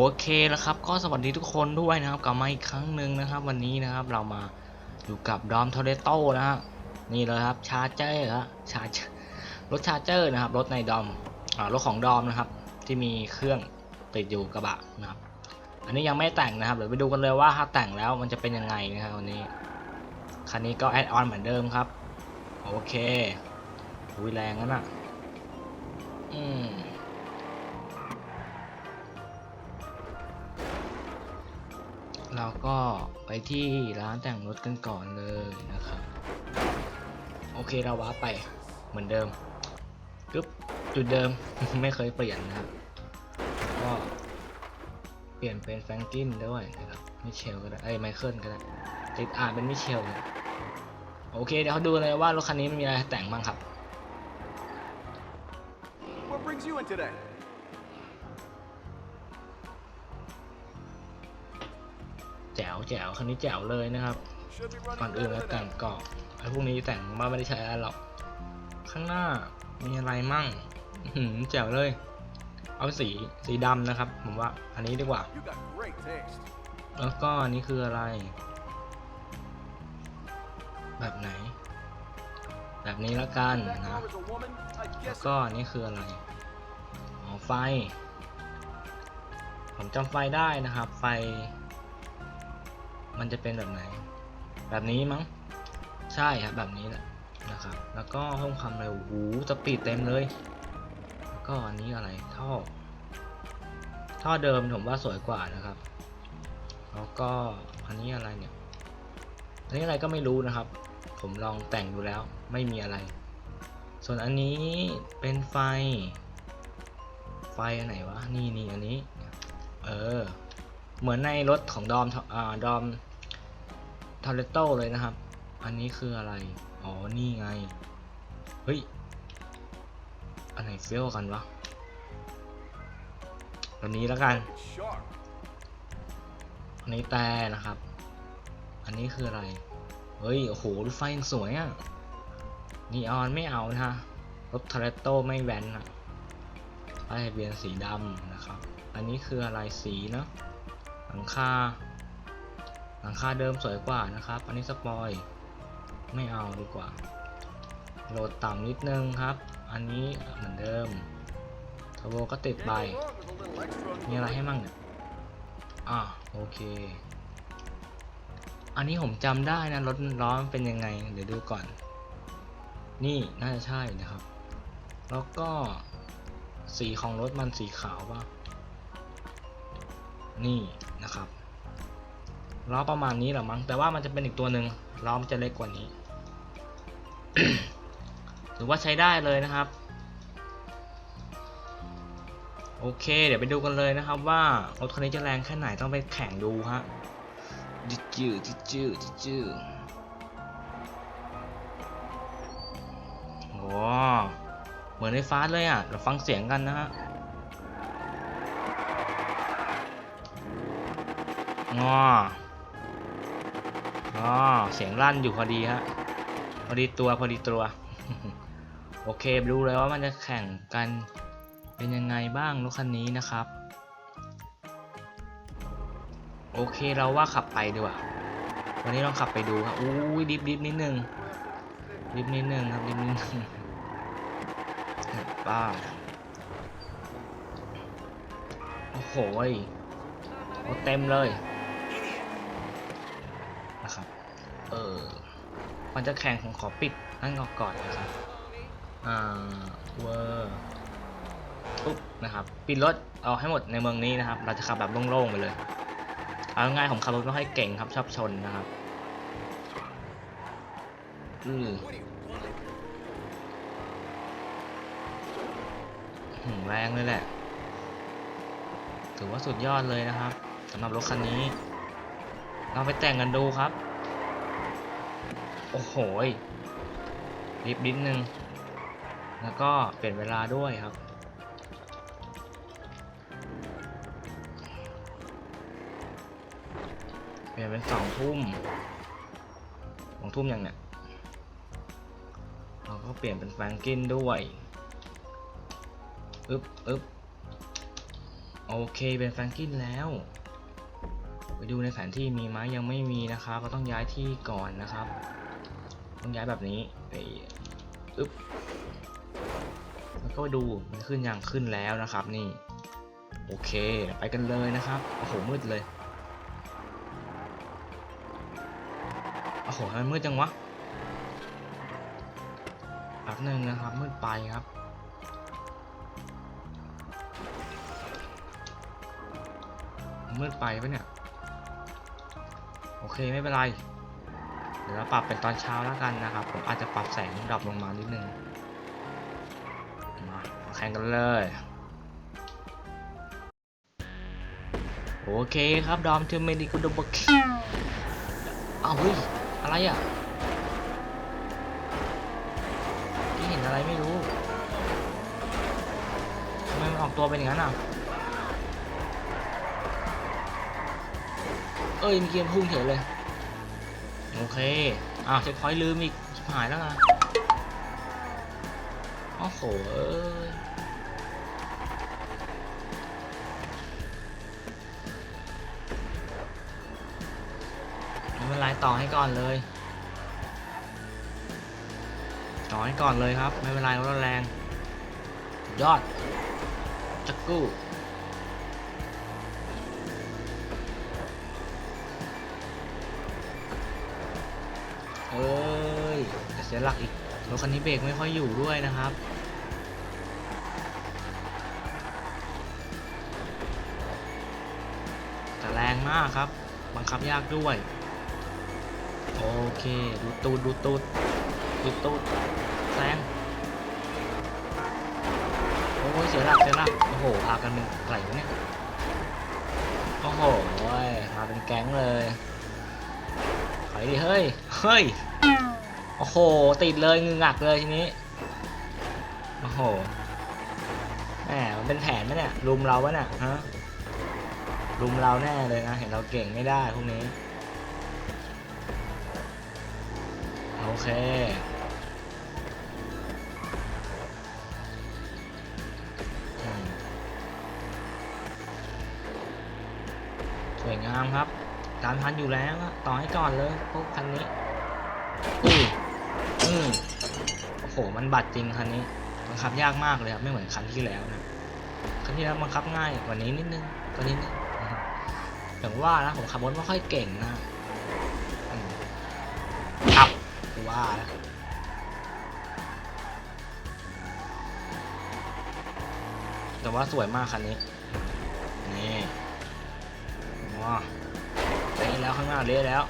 โอเคแล้วครับ ก็สวัสดีทุกคนด้วยนะครับ กลับมาอีกครั้งหนึ่งนะครับ วันนี้นะครับเรามาอยู่กับดอมทอเรโต้นะฮะนี่เลยครับชาร์เจอร์ฮะชาร์จรถชาร์เจอร์นะครับ รถในดอมอ่ารถของดอมนะครับ ที่มีเครื่องติดอยู่กระบะนะครับ อันนี้ยังไม่แต่งนะครับเดี๋ยวไปดูกันเลยว่าถ้าแต่งแล้วมันจะเป็นยังไงนะครับวันนี้คันนี้ก็แอดออนเหมือนเดิมครับโอเคอุ้ยแรงนั่นอะ เราก็ไปที่ร้านแต่งรถกันก่อนเลยนะครับ โอเคเราว้าไปเหมือนเดิมกึ๊บจุดเดิม ไม่เคยเปลี่ยนนะครับก็เปลี่ยนเป็นแฟรงกินด้วยนะครับมิเชลก็ได้เอ้ไมเคิลก็ได้ติดอ่านเป็นมิเชลโอเคเดี๋ยวเขาดูเลยว่ารถคันนี้มันมีอะไรแต่งบ้างครับ What brings you in today? วแจ๋วคันนี้แจ๋วเลยนะครับ Should be running ก่อนอื่น better แล้ว than แต่ง ever. กรอบไอ้พวกนี้แต่งมาไม่ได้ใช้อะไรหรอก ข้างหน้ามีอะไรมั่งอื้อหือแจ๋วเลย เอาสีสีดำนะครับ ผมว่าอันนี้ดีกว่า You got great taste. แล้วก็อันนี้คืออะไร แบบไหน แบบนี้ละกัน That นะ car was a woman? I แล้ว guess ก็อันนี้คืออะไรอ๋อไฟ ผมจำไฟได้นะครับ ไฟ มันจะเป็นแบบไหน แบบนี้มั้ง ใช่ครับแบบนี้แหละนะครับ แล้วก็ห้องคำเลยโอ้โหสปีดเต็มเลย แล้วก็อันนี้อะไรท่อ ท่อเดิมผมว่าสวยกว่านะครับ แล้วก็อันนี้อะไรเนี่ย อันนี้อะไรก็ไม่รู้นะครับ ผมลองแต่งดูแล้วไม่มีอะไร ส่วนอันนี้เป็นไฟ ไฟอันไหนวะ นี่นี่อันนี้ เออ เหมือนในรถของดอมทอ่าดอม ทอร์เรโตเลยนะครับ อันนี้คืออะไร อ๋อ นี่ไง เฮ้ย อันไหนเฟี้ยวกันวะแบบนี้แล้วกัน อันนี้แต่นะครับ อันนี้คืออะไร เฮ้ย โอ้โห รถไฟยังสวยอะ่ะนีออนไม่เอานะฮะ รถทาร์เรโตไม่แวนนะป้ายทะเบียนสีดำนะครับ อันนี้คืออะไรสีเนาะหลังคา ลังคาเดิมสวยกว่านะครับ อันนี้สปอย ไม่เอาดีกว่า โหลดต่ำนิดนึงครับ อันนี้เหมือนเดิมทโบก็ติดไป มีอะไรให้มั่งเนี่ย อ่าโอเค อันนี้ผมจำได้นะรถล้อมเป็นยังไง เดี๋ยวดูก่อน นี่น่าจะใช่นะครับ แล้วก็สีของรถมันสีขาวป่ะ นี่นะครับ ล้อประมาณนี้แหละมั้งแต่ว่ามันจะเป็นอีกตัวหนึ่งล้อมันจะเล็กกว่านี้ถือว่าใช้ได้เลยนะครับ โอเค เดี๋ยวไปดูกันเลยนะครับว่ารถคันนี้จะแรงแค่ไหนต้องไปแข่งดูฮะจิจื้อจิจื้อจิจื้อโอ้เหมือนในฟาสเลยอะเราฟังเสียงกันนะฮะงอ งอเสียงลั่นอยู่พอดีฮะพอดีตัวพอดีตัวโอเคไปดูเลยว่ามันจะแข่งกันเป็นยังไงบ้างรถคันนี้นะครับ โอเคเราว่าขับไปดีกว่าวันนี้ลองขับไปดูครับอู้ยดิบดิบนิดนึงดิบนิดนึงครับดิบนิดนึงป้าโอ้โหเต็มเลย นะครับ เออมันจะแข่งของขอปิดนั่นก่อนนะครับอ่าเวอร์ปุ๊บนะครับปิดรถเอาให้หมดในเมืองนี้นะครับ เราจะขับแบบโล่งๆไปเลย เอาง่ายๆผมขับรถไม่ค่อยเก่งครับชอบชนนะครับอือหืมแรงเลยแหละ ถือว่าสุดยอดเลยนะครับสำหรับรถคันนี้ เราไปแต่งกันดูครับ โอ้โหรีบนิดนึง แล้วก็เปลี่ยนเวลาด้วยครับ เปลี่ยนเป็นสองทุ่มสองทุ่มยังเนี่ย เราก็เปลี่ยนเป็นแฟรงกินด้วยอึ๊บอึ๊บโอเคเป็นแฟรงกินแล้ว ไปดูในแผนที่มีไหมยังไม่มีนะครับ ก็ต้องย้ายที่ก่อนนะครับ ต้องย้ายแบบนี้ไปอึ๊บแล้วก็ดูมันขึ้นยังขึ้นแล้วนะครับ นี่ โอเค ไปกันเลยนะครับโอ้โหมืดเลยโอ้โหทำไมมืดจังวะแป๊บหนึ่งนะครับ มืดไปครับมืดไปปะเนี่ย เคไม่เป็นไร เดี๋ยวเราปรับเป็นตอนเช้าแล้วกันนะครับ ผมอาจจะปรับแสงดรอปลงมานิดนึง มาแข่งกันเลย โอเคครับดอมเทอร์เมดิคุดบกเอาเฮ้ย อะไรอะที่เห็นอะไรไม่รู้ทำไมมันออกตัวเป็นอย่างนั้นอะ เอ้ยมีเกมพุ่งเฉยเลย โอเค อ้าวเช็คพอยต์ลืมอีกชิบหายแล้วไงโอ้โหเอ้ยไม่เป็นไรต่อให้ก่อนเลย ต่อให้ก่อนเลยครับ ไม่เป็นไรเราแรงสุดยอดจักกู้ อ้ยแต่เสียหลักอีกรถคันนี้เบรกไม่ค่อยอยู่ด้วยนะครับแต่แรงมากครับ บังคับยากด้วย โอเค ดูตูดดูตูดดูตูดแซงโอ้ยเสียหลักเสียหลักโอ้โหพากันเป็นไหลเนี่ยโอ้โหมาเป็นแก๊งเลยถอยดิเฮ้ย เฮ้ย โอ้โห ติดเลยงึงงักเลยทีนี้ โอ้โหแหมมันเป็นแผนไหมเนี่ยรุมเราวะเนี่ยฮะรุมเราแน่เลยนะ เห็นเราเก่งไม่ได้พวกนี้ โอเค สวยงามครับตามทันอยู่แล้ว ต่อให้ก่อนเลยพวกคันนี้ อืออืมโอ้โหมันบัดจริงคันนี้บังคับยากมากเลยครับไม่เหมือนคันที่แล้วนะคันที่แล้วบังคับง่ายกว่านี้นิดนึงตัวนี้นึงอย่างว่านะผมขับรถไม่ค่อยเก่งนะอืมอับว่าแล้วแต่ว่าสวยมากคันนี้ นี่ว้าเละแล้วข้างหน้าเละแล้ว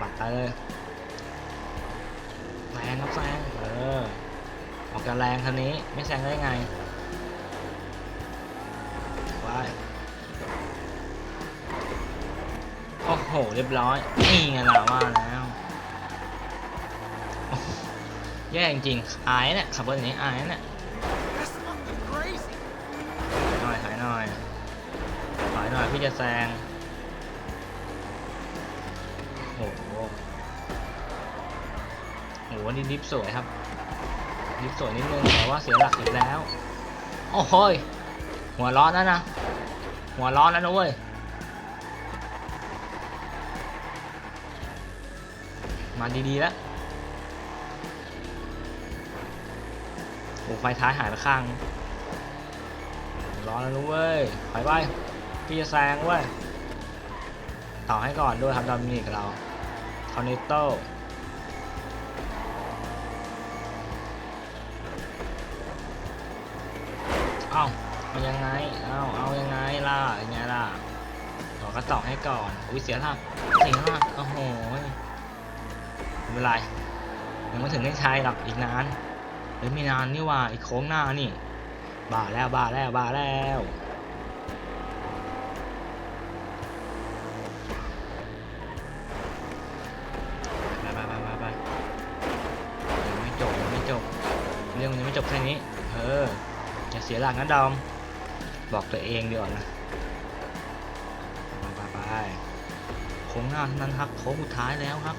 บัดไปเลย แรงครับแซงเออออกจะแรงคันนี้ไม่แซงได้ไงไปโอ้โหเรียบร้อยนี่ไงล่ะว่าแล้วแย่จริงๆอายเนี่ยขับรถอย่างนี้อายเนี่ย That's fucking crazy. ถอยหน่อยถอยหน่อยถอยหน่อยพี่จะแซง อ้โหนี่ดิฟสวยครับ ดิฟสวยนิดนึงแต่ว่าเสียหลักอีกแล้ว โอ้โหยหัวร้อนแล้วนะ หัวร้อนแล้วนะเว้ยมาดีๆแล้วโอ้ไฟท้ายหายไปข้าง ร้อนแล้วนะเว้ยไปไปพี่จะแซงเว้ย ต่อให้ก่อนด้วยครับดอมินิกเราคอนเนตโต เอายังไง เอาเอายังไงล่ะยังไงล่ะขอก็ต่อให้ก่อน อุ้ยเสียหลักเสียหลักโอ้โหไม่เป็นไรยังไม่ถึงได้ใช้หรอกอีกนานเฮ้ยไม่นานนี่ว่าอีกโค้งหน้านี่บ้าแล้วบ้าแล้วบ้าแล้วไปไปไปไปไปยังไม่จบยังไม่จบ เรื่องมันยังไม่จบแค่นี้ เอออย่าเสียหลักนะดอม บอกตัวเองดีกว่านะไปไปโค้งหน้าเท่านั้นครับโค้งสุดท้ายแล้วครับ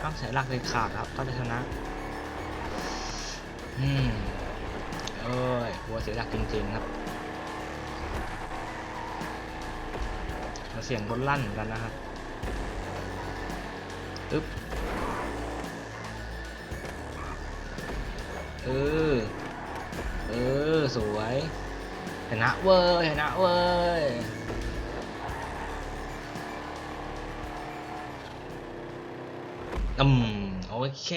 ห้ามเสียหลักเลยขาดครับก็จะชนะอืมเอ้ยหัวเสียหลักจริงๆครับเสียงบนลั่นกันนะครับอึ๊บเออ เออ สวย ชนะเว้ยชนะเว้ยอืมโอเค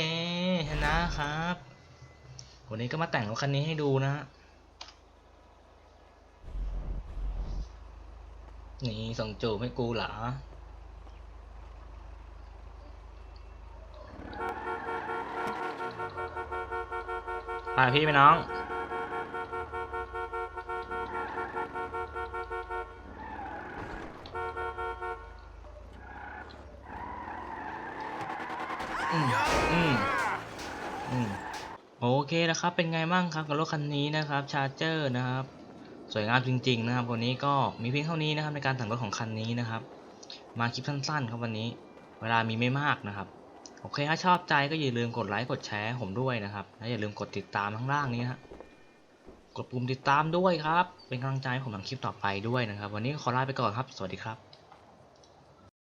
ชนะครับ วันนี้ก็มาแต่งรถคันนี้ให้ดูนะฮะนี่ส่งจูบให้กูเหรอไปพี่ไปน้อง อืม อืม อืม โอ เคนะครับ เป็นไงบ้างครับกับรถคันนี้นะครับชาร์เจอร์นะครับ สวยงามจริง ๆ นะครับวันนี้ก็มีเพียงเท่านี้นะครับในการแต่งรถของคันนี้นะครับ มาคลิปสั้นๆครับวันนี้ เวลามีไม่มากนะครับ โอเคถ้าชอบใจก็อย่าลืมกดไลค์กดแชร์ผมด้วยนะครับและอย่าลืมกดติดตามข้างล่างนี้นะฮะกดปุ่มติดตามด้วยครับ เป็นกำลังใจให้ผมทำคลิปต่อไปด้วยนะครับ วันนี้ขอลาไปก่อนครับ สวัสดีครับ